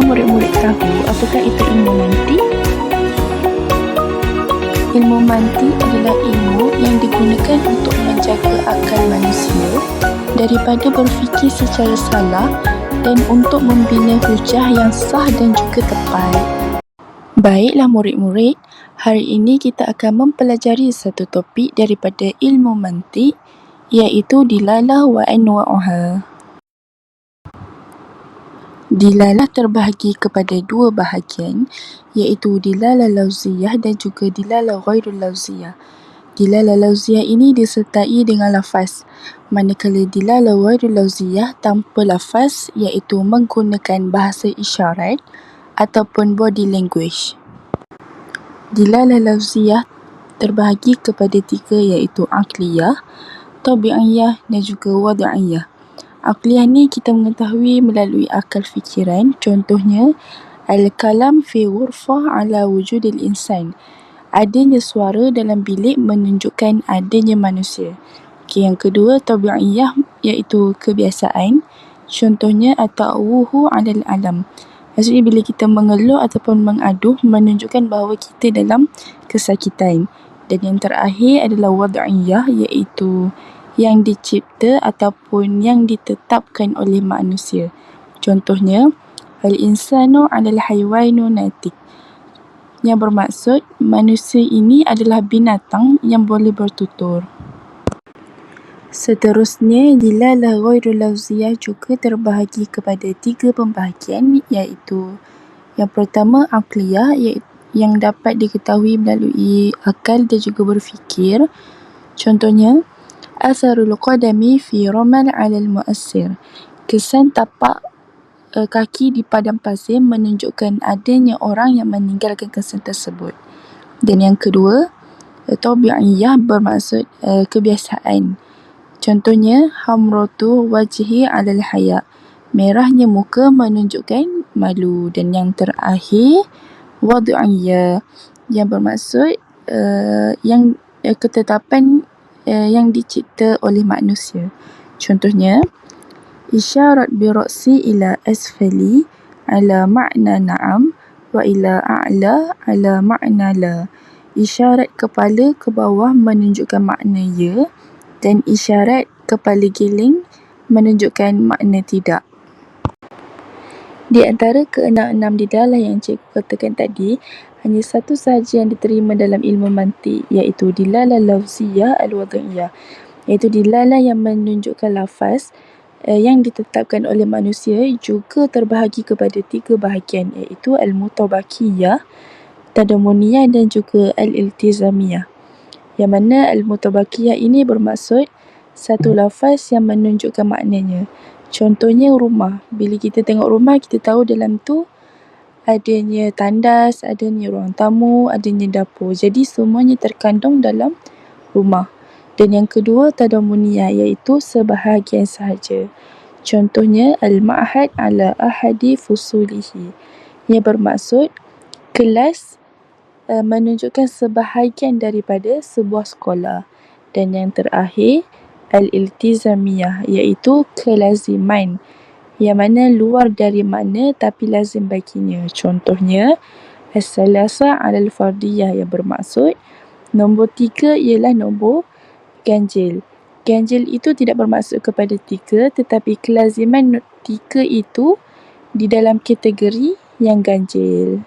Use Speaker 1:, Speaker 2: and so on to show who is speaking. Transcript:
Speaker 1: Adakah murid-murid tahu apakah itu ilmu mantik? Ilmu mantik adalah ilmu yang digunakan untuk menjaga akal manusia daripada berfikir secara salah dan untuk membina hujah yang sah dan juga tepat. Baiklah murid-murid, hari ini kita akan mempelajari satu topik daripada ilmu mantik iaitu dilalah wa anwa'uha. Dilalah terbahagi kepada dua bahagian iaitu dilalah lauziyah dan juga dilalah ghairul lauziyah. Dilalah lauziyah ini disertai dengan lafaz manakala dilalah ghairul lauziyah tanpa lafaz iaitu menggunakan bahasa isyarat ataupun body language. Dilalah lauziyah terbahagi kepada tiga iaitu aqliyah, tabi'iyah dan juga wad'iyah. Aqliyah ni kita mengetahui melalui akal fikiran. Contohnya, Al-kalam fi ghurfah ala wujudil insan. Adanya suara dalam bilik menunjukkan adanya manusia. Okay, yang kedua, tabi'iyah iaitu kebiasaan. Contohnya, ata'wuhu alal alam. Maksudnya bila kita mengeluh ataupun mengaduh menunjukkan bahawa kita dalam kesakitan. Dan yang terakhir adalah wad'iyah iaitu yang dicipta ataupun yang ditetapkan oleh manusia. Contohnya, al-insanu adalah haywanu natik. Yang bermaksud manusia ini adalah binatang yang boleh bertutur. Seterusnya, dilalah ghairul lauziyah juga terbahagi kepada tiga pembahagian iaitu yang pertama aqliyah iaitu yang dapat diketahui melalui akal dan juga berfikir. Contohnya, Asarul qadami fi ramal alal muassir. Kesan tapak uh, kaki di padang pasir menunjukkan adanya orang yang meninggalkan kesan tersebut. Dan yang kedua, uh, tabi'iyah bermaksud uh, kebiasaan. Contohnya, hamratu wajhi alal haya. Merahnya muka menunjukkan malu. Dan yang terakhir, wadu'iyah yang bermaksud uh, yang uh, ketetapan yang dicipta oleh manusia. Contohnya, isyarat birasi ila asfali ala makna na'am wa ila a'la ala makna la. Isyarat kepala ke bawah menunjukkan makna ya dan isyarat kepala giling menunjukkan makna tidak. Di antara keenam-enam didalah yang cikgu katakan tadi, hanya satu sahaja yang diterima dalam ilmu mantik iaitu dilalah lafziyah al-wad'iyah iaitu dilalah yang menunjukkan lafaz uh, yang ditetapkan oleh manusia juga terbahagi kepada tiga bahagian iaitu al-mutabakiyah, tadamuniyah dan juga al-iltizamiyah. Yang mana al-mutabakiyah ini bermaksud satu lafaz yang menunjukkan maknanya. Contohnya rumah. Bila kita tengok rumah, kita tahu dalam tu adanya tandas, adanya ruang tamu, adanya dapur. Jadi semuanya terkandung dalam rumah. Dan yang kedua tadamuniyah iaitu sebahagian sahaja. Contohnya al-ma'had ala ahadi fusulihi. Ia bermaksud kelas uh, menunjukkan sebahagian daripada sebuah sekolah. Dan yang terakhir al-iltizamiyah iaitu kelaziman yang mana luar dari makna tapi lazim baginya. Contohnya as-salasa ala al-fardiyah yang bermaksud nombor tiga ialah nombor ganjil. Ganjil itu tidak bermaksud kepada tiga tetapi kelaziman tiga itu di dalam kategori yang ganjil.